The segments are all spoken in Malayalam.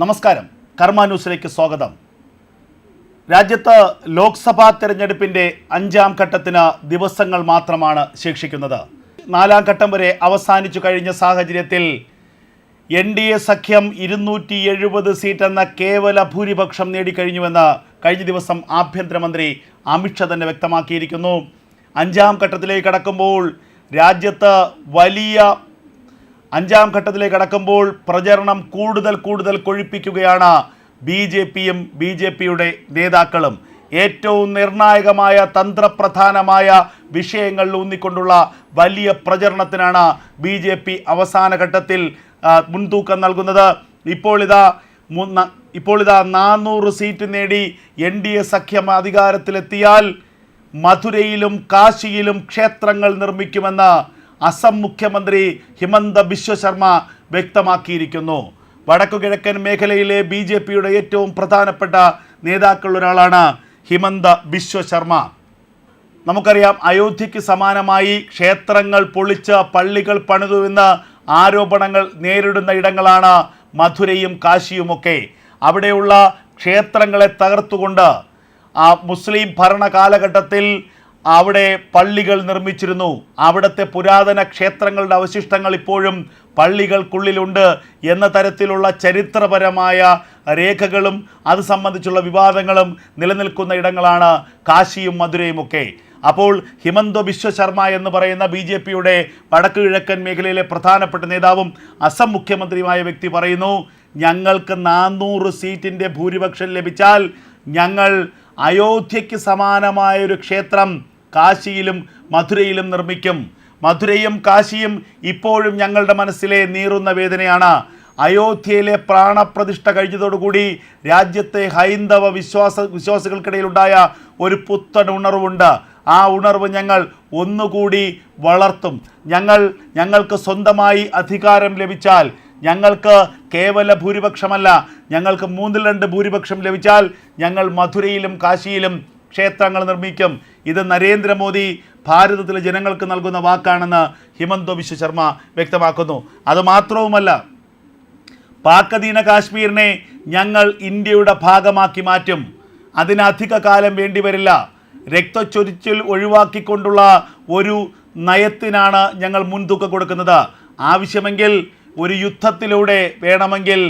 നമസ്കാരം. കർമ്മ ന്യൂസിലേക്ക് സ്വാഗതം. രാജ്യത്ത് ലോക്സഭാ തെരഞ്ഞെടുപ്പിന്റെ അഞ്ചാം ഘട്ടത്തിന് ദിവസങ്ങൾ മാത്രമാണ് ശേഷിക്കുന്നത്. നാലാം ഘട്ടം വരെ അവസാനിച്ചു കഴിഞ്ഞ സാഹചര്യത്തിൽ എൻ ഡി എ സഖ്യം ഇരുന്നൂറ്റി എഴുപത് സീറ്റ് എന്ന കേവല ഭൂരിപക്ഷം നേടിക്കഴിഞ്ഞുവെന്ന് കഴിഞ്ഞ ദിവസം ആഭ്യന്തരമന്ത്രി അമിത്ഷാ തന്നെ വ്യക്തമാക്കിയിരിക്കുന്നു. അഞ്ചാം ഘട്ടത്തിലേക്ക് കടക്കുമ്പോൾ രാജ്യത്ത് വലിയ അഞ്ചാം ഘട്ടത്തിലേക്ക് കടക്കുമ്പോൾ പ്രചരണം കൂടുതൽ കൂടുതൽ കൊഴിപ്പിക്കുകയാണ് ബി ജെ പിയും ബി ജെ പിയുടെ നേതാക്കളും. ഏറ്റവും നിർണായകമായ തന്ത്രപ്രധാനമായ വിഷയങ്ങൾ ഊന്നിക്കൊണ്ടുള്ള വലിയ പ്രചരണത്തിനാണ് ബി ജെ പി അവസാന ഘട്ടത്തിൽ മുൻതൂക്കം നൽകുന്നത്. ഇപ്പോൾ ഇതാ ഇപ്പോൾ ഇതാ നാനൂറ് സീറ്റ് നേടി എൻ ഡി എ സഖ്യം അധികാരത്തിലെത്തിയാൽ മധുരയിലും കാശിയിലും ക്ഷേത്രങ്ങൾ നിർമ്മിക്കുമെന്ന് അസം മുഖ്യമന്ത്രി ഹിമന്ത ബിശ്വ ശർമ്മ വ്യക്തമാക്കിയിരിക്കുന്നു. വടക്കു കിഴക്കൻ മേഖലയിലെ ബി ജെ പിയുടെ ഏറ്റവും പ്രധാനപ്പെട്ട നേതാക്കളിൽ ഒരാളാണ് ഹിമന്ത ബിശ്വ ശർമ്മ. നമുക്കറിയാം അയോധ്യയ്ക്ക് സമാനമായി ക്ഷേത്രങ്ങൾ പൊളിച്ച് പള്ളികൾ പണിതുവെന്ന് ആരോപണങ്ങൾ നേരിടുന്ന ഇടങ്ങളാണ് മധുരയും കാശിയുമൊക്കെ. അവിടെയുള്ള ക്ഷേത്രങ്ങളെ തകർത്തുകൊണ്ട് ആ മുസ്ലിം ഭരണ കാലഘട്ടത്തിൽ അവിടെ പള്ളികൾ നിർമ്മിച്ചിരുന്നു. അവിടുത്തെ പുരാതന ക്ഷേത്രങ്ങളുടെ അവശിഷ്ടങ്ങൾ ഇപ്പോഴും പള്ളികൾക്കുള്ളിലുണ്ട് എന്ന തരത്തിലുള്ള ചരിത്രപരമായ രേഖകളും അത് സംബന്ധിച്ചുള്ള വിവാദങ്ങളും നിലനിൽക്കുന്ന ഇടങ്ങളാണ് കാശിയും മധുരയും ഒക്കെ. അപ്പോൾ ഹിമന്ത ബിശ്വ ശർമ്മ എന്ന് പറയുന്ന ബി ജെ പിയുടെ വടക്ക് കിഴക്കൻ മേഖലയിലെ പ്രധാനപ്പെട്ട നേതാവും അസം മുഖ്യമന്ത്രിയുമായ വ്യക്തി പറയുന്നു ഞങ്ങൾക്ക് നാനൂറ് സീറ്റിന്റെ ഭൂരിപക്ഷം ലഭിച്ചാൽ ഞങ്ങൾ അയോധ്യയ്ക്ക് സമാനമായ ഒരു ക്ഷേത്രം കാശിയിലും മധുരയിലും നിർമ്മിക്കും. മധുരയും കാശിയും ഇപ്പോഴും ഞങ്ങളുടെ മനസ്സിലെ നീറുന്ന വേദനയാണ്. അയോധ്യയിലെ പ്രാണപ്രതിഷ്ഠ കഴിഞ്ഞതോടുകൂടി രാജ്യത്തെ ഹൈന്ദവ വിശ്വാസ വിശ്വാസികൾക്കിടയിലുണ്ടായ ഒരു പുത്തൻ ഉണർവുണ്ട്. ആ ഉണർവ് ഞങ്ങൾ ഒന്നുകൂടി വളർത്തും. ഞങ്ങൾ ഞങ്ങൾക്ക് സ്വന്തമായി അധികാരം ലഭിച്ചാൽ ഞങ്ങൾക്ക് കേവല ഭൂരിപക്ഷമല്ല ഞങ്ങൾക്ക് മൂന്നിൽ രണ്ട് ഭൂരിപക്ഷം ലഭിച്ചാൽ ഞങ്ങൾ മധുരയിലും കാശിയിലും ക്ഷേത്രങ്ങൾ നിർമ്മിക്കും. ഇത് നരേന്ദ്രമോദി ഭാരതത്തിലെ ജനങ്ങൾക്ക് നൽകുന്ന വാക്കാണെന്ന് ഹിമന്ത ബിശ്വ ശർമ്മ വ്യക്തമാക്കുന്നു. അതുമാത്രവുമല്ല പാക്കധീന കാശ്മീരിനെ ഞങ്ങൾ ഇന്ത്യയുടെ ഭാഗമാക്കി മാറ്റും. അതിന് അധിക കാലം വേണ്ടിവരില്ല രക്തച്ചൊരിച്ചിൽ ഒഴിവാക്കിക്കൊണ്ടുള്ള ഒരു നയത്തിനാണ് ഞങ്ങൾ മുൻതൂക്കം കൊടുക്കുന്നത്. ആവശ്യമെങ്കിൽ ഒരു യുദ്ധത്തിലൂടെ വേണമെങ്കിൽ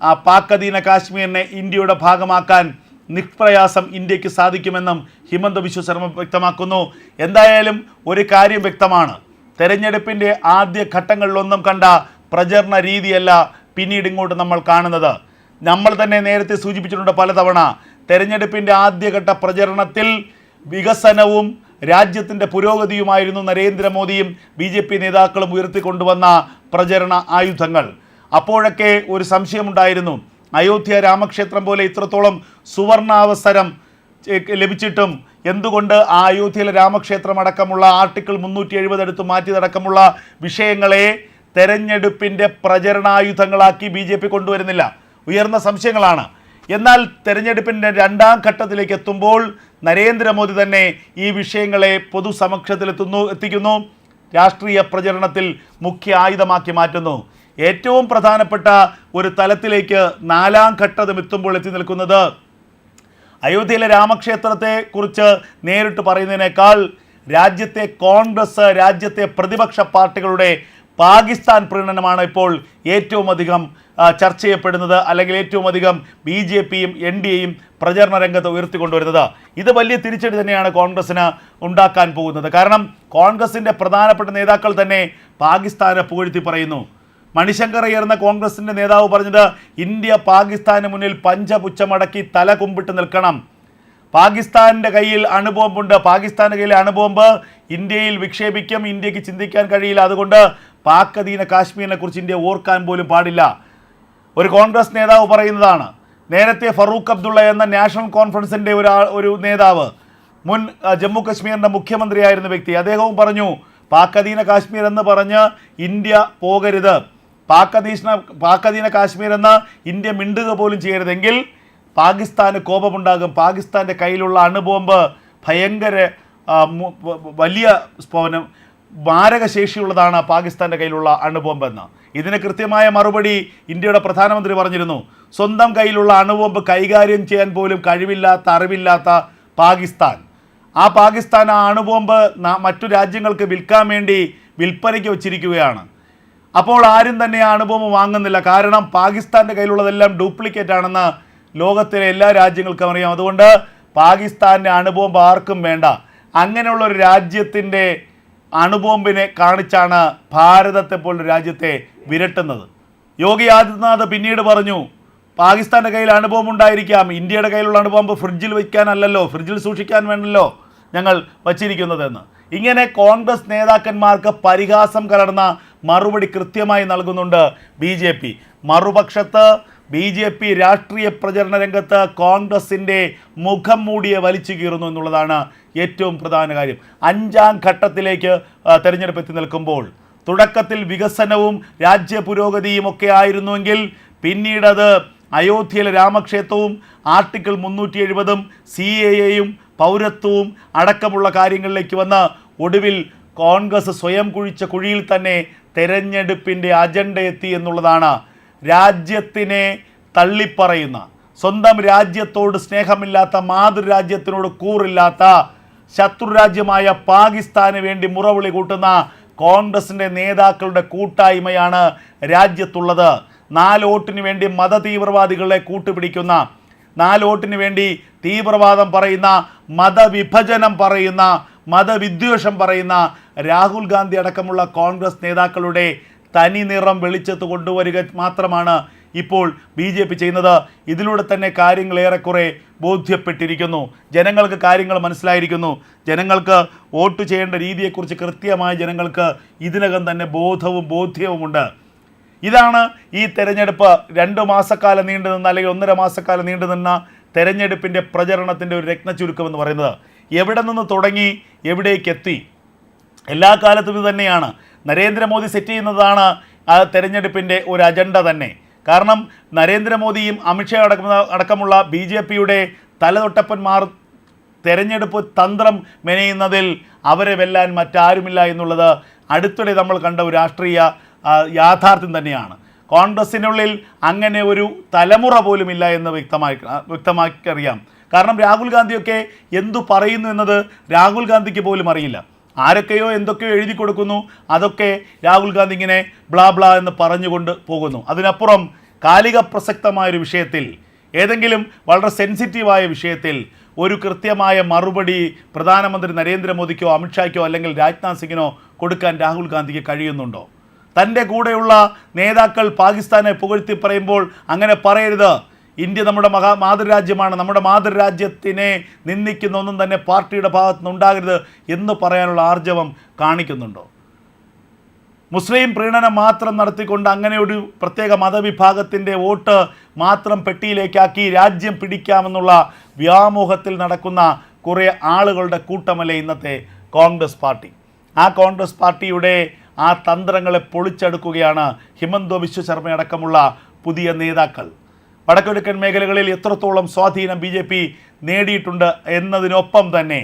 ആ പാക്കധീന കാശ്മീരിനെ ഇന്ത്യയുടെ ഭാഗമാക്കാൻ നിഷ്പ്രയാസം ഇന്ത്യയ്ക്ക് സാധിക്കുമെന്നും ഹിമന്ത ബിശ്വ ശർമ്മ വ്യക്തമാക്കുന്നു. എന്തായാലും ഒരു കാര്യം വ്യക്തമാണ്. തെരഞ്ഞെടുപ്പിന്റെ ആദ്യ ഘട്ടങ്ങളിലൊന്നും കണ്ട പ്രചരണ രീതിയല്ല പിന്നീട് ഇങ്ങോട്ട് നമ്മൾ കാണുന്നത്. നമ്മൾ തന്നെ നേരത്തെ സൂചിപ്പിച്ചിട്ടുണ്ട് പലതവണ തെരഞ്ഞെടുപ്പിന്റെ ആദ്യഘട്ട പ്രചരണത്തിൽ വികസനവും രാജ്യത്തിന്റെ പുരോഗതിയുമായിരുന്നു നരേന്ദ്രമോദിയും ബി ജെ പി നേതാക്കളും ഉയർത്തിക്കൊണ്ടുവന്ന പ്രചരണ ആയുധങ്ങൾ. അപ്പോഴൊക്കെ ഒരു സംശയമുണ്ടായിരുന്നു. അയോധ്യ രാമക്ഷേത്രം പോലെ ഇത്രത്തോളം സുവർണാവസരം ലഭിച്ചിട്ടും എന്തുകൊണ്ട് ആ അയോധ്യയിലെ രാമക്ഷേത്രം അടക്കമുള്ള ആർട്ടിക്കിൾ മുന്നൂറ്റി എഴുപത് എടുത്ത് മാറ്റിയതടക്കമുള്ള വിഷയങ്ങളെ തെരഞ്ഞെടുപ്പിന്റെ പ്രചരണായുധങ്ങളാക്കി ബി ജെ പി കൊണ്ടുവരുന്നില്ല? ഉയർന്ന സംശയങ്ങളാണ്. എന്നാൽ തെരഞ്ഞെടുപ്പിന്റെ രണ്ടാം ഘട്ടത്തിലേക്ക് എത്തുമ്പോൾ നരേന്ദ്രമോദി തന്നെ ഈ വിഷയങ്ങളെ പൊതുസമക്ഷത്തിലെത്തുന്നു എത്തിക്കുന്നു. രാഷ്ട്രീയ പ്രചരണത്തിൽ മുഖ്യ ആയുധമാക്കി മാറ്റുന്നു. ഏറ്റവും പ്രധാനപ്പെട്ട ഒരു തലത്തിലേക്ക് നാലാം ഘട്ടം എത്തുമ്പോൾ എത്തി നിൽക്കുന്നത് അയോധ്യയിലെ രാമക്ഷേത്രത്തെ കുറിച്ച് നേരിട്ട് പറയുന്നതിനേക്കാൾ രാജ്യത്തെ കോൺഗ്രസ് രാജ്യത്തെ പ്രതിപക്ഷ പാർട്ടികളുടെ പാകിസ്ഥാൻ പ്രീണനമാണ് ഇപ്പോൾ ഏറ്റവും അധികം ചർച്ച ചെയ്യപ്പെടുന്നത് അല്ലെങ്കിൽ ഏറ്റവും അധികം ബി ജെ പിയും എൻ ഡി എയും പ്രചരണ രംഗത്ത് ഉയർത്തിക്കൊണ്ടുവരുന്നത്. ഇത് വലിയ തിരിച്ചടി തന്നെയാണ് കോൺഗ്രസ്സിന് ഉണ്ടാക്കാൻ പോകുന്നത്. കാരണം കോൺഗ്രസിന്റെ പ്രധാനപ്പെട്ട നേതാക്കൾ തന്നെ പാകിസ്ഥാനെ പുകഴ്ത്തി പറയുന്നു. മണിശങ്കർ അയ്യർ കോൺഗ്രസിന്റെ നേതാവ് പറഞ്ഞത് ഇന്ത്യ പാകിസ്ഥാന് മുന്നിൽ പഞ്ചപുച്ഛമടക്കി തല കുമ്പിട്ട് നിൽക്കണം. പാകിസ്ഥാന്റെ കയ്യിൽ അണുബോംബുണ്ട്. പാകിസ്ഥാന്റെ കയ്യിലെ അണുബോംബ് ഇന്ത്യയിൽ വിക്ഷേപിക്കും. ഇന്ത്യയ്ക്ക് ചിന്തിക്കാൻ കഴിയില്ല. അതുകൊണ്ട് പാക് അധീന കാശ്മീരിനെ കുറിച്ച് ഇന്ത്യ ഓർക്കാൻ പോലും പാടില്ല. ഒരു കോൺഗ്രസ് നേതാവ് പറയുന്നതാണ് നേരത്തെ ഫറൂഖ് അബ്ദുള്ള എന്ന നാഷണൽ കോൺഫറൻസിന്റെ ഒരു ഒരു നേതാവ് മുൻ ജമ്മു കശ്മീരിന്റെ മുഖ്യമന്ത്രിയായിരുന്ന വ്യക്തി. അദ്ദേഹവും പറഞ്ഞു പാക് അധീന കാശ്മീർ എന്ന് പറഞ്ഞ് ഇന്ത്യ പോകരുത്. പാക് അധീന പാക് അധീന കാശ്മീർ എന്ന് ഇന്ത്യ മിണ്ടുക പോലും ചെയ്യരുതെങ്കിൽ പാകിസ്ഥാന് കോപമുണ്ടാകും. പാകിസ്ഥാന്റെ കയ്യിലുള്ള അണുബോംബ് ഭയങ്കര വലിയ സ്ഫോനം മാരകശേഷിയുള്ളതാണ് പാകിസ്ഥാന്റെ കയ്യിലുള്ള അണുബോംബെന്ന് ഇതിന് കൃത്യമായ മറുപടി ഇന്ത്യയുടെ പ്രധാനമന്ത്രി പറഞ്ഞിരുന്നു. സ്വന്തം കയ്യിലുള്ള അണുബോംബ് കൈകാര്യം ചെയ്യാൻ പോലും കഴിവില്ലാത്ത അറിവില്ലാത്ത പാകിസ്ഥാൻ. ആ പാകിസ്ഥാൻ ആ അണുബോംബ് മറ്റു രാജ്യങ്ങൾക്ക് വിൽക്കാൻ വേണ്ടി വിൽപ്പനയ്ക്ക് വച്ചിരിക്കുകയാണ്. അപ്പോൾ ആരും തന്നെ ആ അണുബോംബ് വാങ്ങുന്നില്ല. കാരണം പാകിസ്ഥാന്റെ കയ്യിലുള്ളതെല്ലാം ഡ്യൂപ്ലിക്കേറ്റ് ആണെന്ന് ലോകത്തിലെ എല്ലാ രാജ്യങ്ങൾക്കും അറിയാം. അതുകൊണ്ട് പാകിസ്ഥാന്റെ അണുബോംബ് ആർക്കും വേണ്ട. അങ്ങനെയുള്ള ഒരു രാജ്യത്തിന്റെ അണുബോംബിനെ കാണിച്ചാണ് ഭാരതത്തെ പോലൊരു രാജ്യത്തെ വിരട്ടുന്നത്. യോഗി ആദിത്യനാഥ് പിന്നീട് പറഞ്ഞു പാകിസ്ഥാന്റെ കയ്യിൽ അണുബോംബ് ഉണ്ടായിരിക്കാം. ഇന്ത്യയുടെ കയ്യിലുള്ള അണുബോംബ് ഫ്രിഡ്ജിൽ വയ്ക്കാനല്ലല്ലോ ഫ്രിഡ്ജിൽ സൂക്ഷിക്കാൻ വേണ്ടല്ലോ ഞങ്ങൾ വച്ചിരിക്കുന്നതെന്ന്. ഇങ്ങനെ കോൺഗ്രസ് നേതാക്കന്മാർക്ക് പരിഹാസം കലർന്ന മറുപടി കൃത്യമായി നൽകുന്നുണ്ട് ബി ജെ പി. മറുപക്ഷത്ത് ബി ജെ പി രാഷ്ട്രീയ പ്രചരണ രംഗത്ത് കോൺഗ്രസിന്റെ മുഖം മൂടിയെ വലിച്ചു കീറുന്നു എന്നുള്ളതാണ് ഏറ്റവും പ്രധാന കാര്യം. അഞ്ചാം ഘട്ടത്തിലേക്ക് തിരഞ്ഞെടുപ്പ് എത്തി നിൽക്കുമ്പോൾ തുടക്കത്തിൽ വികസനവും രാജ്യ പുരോഗതിയും ഒക്കെ ആയിരുന്നുവെങ്കിൽ പിന്നീടത് അയോധ്യയിലെ രാമക്ഷേത്രവും ആർട്ടിക്കിൾ മുന്നൂറ്റി എഴുപതും സി എ എയും പൗരത്വവും അടക്കമുള്ള കാര്യങ്ങളിലേക്ക് വന്ന് ഒടുവിൽ കോൺഗ്രസ് സ്വയം കുഴിച്ച കുഴിയിൽ തന്നെ തെരഞ്ഞെടുപ്പിന്റെ അജണ്ട എത്തി എന്നുള്ളതാണ് രാജ്യത്തിനെ തള്ളിപ്പറയുന്ന സ്വന്തം രാജ്യത്തോട് സ്നേഹമില്ലാത്ത മാതൃരാജ്യത്തിനോട് കൂറില്ലാത്ത ശത്രുരാജ്യമായ പാകിസ്ഥാന് വേണ്ടി മുറവിളി കൂട്ടുന്ന കോൺഗ്രസിന്റെ നേതാക്കളുടെ കൂട്ടായ്മയാണ് രാജ്യത്തുള്ളത്. നാല് വോട്ടിന് വേണ്ടി മതതീവ്രവാദികളെ കൂട്ടുപിടിക്കുന്ന നാല് വോട്ടിന് വേണ്ടി തീവ്രവാദം പറയുന്ന മതവിഭജനം പറയുന്ന മതവിദ്വേഷം പറയുന്ന രാഹുൽ ഗാന്ധി അടക്കമുള്ള കോൺഗ്രസ് നേതാക്കളുടെ തനി നിറം വെളിച്ചത്ത് കൊണ്ടുവരിക മാത്രമാണ് ഇപ്പോൾ ബി ജെ പി ചെയ്യുന്നത്. ഇതിലൂടെ തന്നെ കാര്യങ്ങൾ ഏറെക്കുറെ ബോധ്യപ്പെട്ടിരിക്കുന്നു. ജനങ്ങൾക്ക് കാര്യങ്ങൾ മനസ്സിലായിരിക്കുന്നു. ജനങ്ങൾക്ക് വോട്ട് ചെയ്യേണ്ട രീതിയെക്കുറിച്ച് കൃത്യമായി ജനങ്ങൾക്ക് ഇതിനകം തന്നെ ബോധവും ബോധ്യവുമുണ്ട്. ഇതാണ് ഈ തെരഞ്ഞെടുപ്പ്. രണ്ട് മാസക്കാലം നീണ്ടു നിന്ന അല്ലെങ്കിൽ ഒന്നര മാസക്കാലം നീണ്ടു നിന്ന തെരഞ്ഞെടുപ്പിന്റെ പ്രചരണത്തിന്റെ ഒരു രത്നച്ചുരുക്കം എന്ന് പറയുന്നത്. എവിടെ നിന്ന് തുടങ്ങി എവിടേക്ക് എത്തി? എല്ലാ കാലത്തും ഇത് തന്നെയാണ്. നരേന്ദ്രമോദി സെറ്റ് ചെയ്യുന്നതാണ് ആ തെരഞ്ഞെടുപ്പിന്റെ ഒരു അജണ്ട തന്നെ. കാരണം നരേന്ദ്രമോദിയും അമിത്ഷാ അടക്കുന്ന അടക്കമുള്ള ബി ജെ പിയുടെ തലതൊട്ടപ്പന്മാർ തെരഞ്ഞെടുപ്പ് തന്ത്രം മെനയുന്നതിൽ അവരെ വെല്ലാൻ മറ്റാരുമില്ല എന്നുള്ളത് അടുത്തിടെ നമ്മൾ കണ്ട ഒരു രാഷ്ട്രീയ യാഥാർത്ഥ്യം തന്നെയാണ്. കോൺഗ്രസിനുള്ളിൽ അങ്ങനെ ഒരു തലമുറ പോലുമില്ല എന്ന് വ്യക്തമായി വ്യക്തമാക്കി അറിയാം. കാരണം രാഹുൽ ഗാന്ധിയൊക്കെ എന്തു പറയുന്നു എന്നത് രാഹുൽ ഗാന്ധിക്ക് പോലും അറിയില്ല. ആരൊക്കെയോ എന്തൊക്കെയോ എഴുതി കൊടുക്കുന്നു അതൊക്കെ രാഹുൽ ഗാന്ധി ഇങ്ങനെ ബ്ലാ ബ്ലാ എന്ന് പറഞ്ഞുകൊണ്ട് പോകുന്നു. അതിനപ്പുറം കാലിക പ്രസക്തമായൊരു വിഷയത്തിൽ ഏതെങ്കിലും വളരെ സെൻസിറ്റീവായ വിഷയത്തിൽ ഒരു കൃത്യമായ മറുപടി പ്രധാനമന്ത്രി നരേന്ദ്രമോദിക്കോ അമിത്ഷായ്ക്കോ അല്ലെങ്കിൽ രാജ്നാഥ് സിംഗിനോ കൊടുക്കാൻ രാഹുൽ ഗാന്ധിക്ക് കഴിയുന്നുണ്ടോ? തന്റെ കൂടെയുള്ള നേതാക്കൾ പാകിസ്ഥാനെ പുകഴ്ത്തി പറയുമ്പോൾ അങ്ങനെ പറയരുത്. ഇന്ത്യ നമ്മുടെ മഹാ മാതൃരാജ്യമാണ്. നമ്മുടെ മാതൃരാജ്യത്തിനെ നിന്ദിക്കുന്ന ഒന്നും തന്നെ പാർട്ടിയുടെ ഭാഗത്തു നിന്നുണ്ടാകരുത് എന്ന് പറയാനുള്ള ആർജവം കാണിക്കുന്നുണ്ടോ? മുസ്ലിം പ്രീണനം മാത്രം നടത്തിക്കൊണ്ട് അങ്ങനെ ഒരു പ്രത്യേക മതവിഭാഗത്തിന്റെ വോട്ട് മാത്രം പെട്ടിയിലേക്കാക്കി രാജ്യം പിടിക്കാമെന്നുള്ള വ്യാമോഹത്തിൽ നടക്കുന്ന കുറേ ആളുകളുടെ കൂട്ടമല്ലേ ഇന്നത്തെ കോൺഗ്രസ് പാർട്ടി. ആ കോൺഗ്രസ് പാർട്ടിയുടെ ആ തന്ത്രങ്ങളെ പൊളിച്ചെടുക്കുകയാണ് ഹിമന്ത ശർമ്മ അടക്കമുള്ള പുതിയ നേതാക്കൾ. വടക്കുകിഴക്കൻ മേഖലകളിൽ എത്രത്തോളം സ്വാധീനം ബി ജെ പി നേടിയിട്ടുണ്ട് എന്നതിനൊപ്പം തന്നെ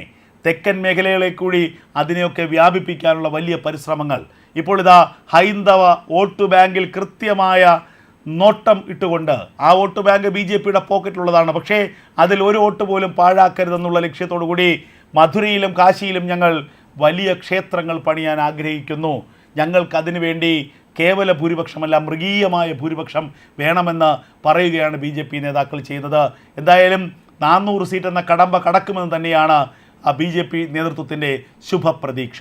തെക്കൻ മേഖലകളെ കൂടി അതിനെയൊക്കെ വ്യാപിപ്പിക്കാനുള്ള വലിയ പരിശ്രമങ്ങൾ. ഇപ്പോൾ ഇതാ ഹൈന്ദവ വോട്ട് ബാങ്കിൽ കൃത്യമായ നോട്ടം ഇട്ടുകൊണ്ട് ആ വോട്ട് ബാങ്ക് ബി ജെ പിയുടെ പോക്കറ്റിലുള്ളതാണ്. പക്ഷേ അതിൽ ഒരു വോട്ട് പോലും പാഴാക്കരുതെന്നുള്ള ലക്ഷ്യത്തോടു കൂടി മധുരയിലും കാശിയിലും ഞങ്ങൾ വലിയ ക്ഷേത്രങ്ങൾ പണിയാൻ ആഗ്രഹിക്കുന്നു. ഞങ്ങൾക്കതിനു വേണ്ടി കേവല ഭൂരിപക്ഷമല്ല മൃഗീയമായ ഭൂരിപക്ഷം വേണമെന്ന് പറയുകയാണ് ബി ജെ പി നേതാക്കൾ ചെയ്യുന്നത്. എന്തായാലും നാനൂറ് സീറ്റ് എന്ന കടമ്പ കടക്കുമെന്ന് തന്നെയാണ് ബി ജെ പി നേതൃത്വത്തിന്റെ ശുഭപ്രതീക്ഷ.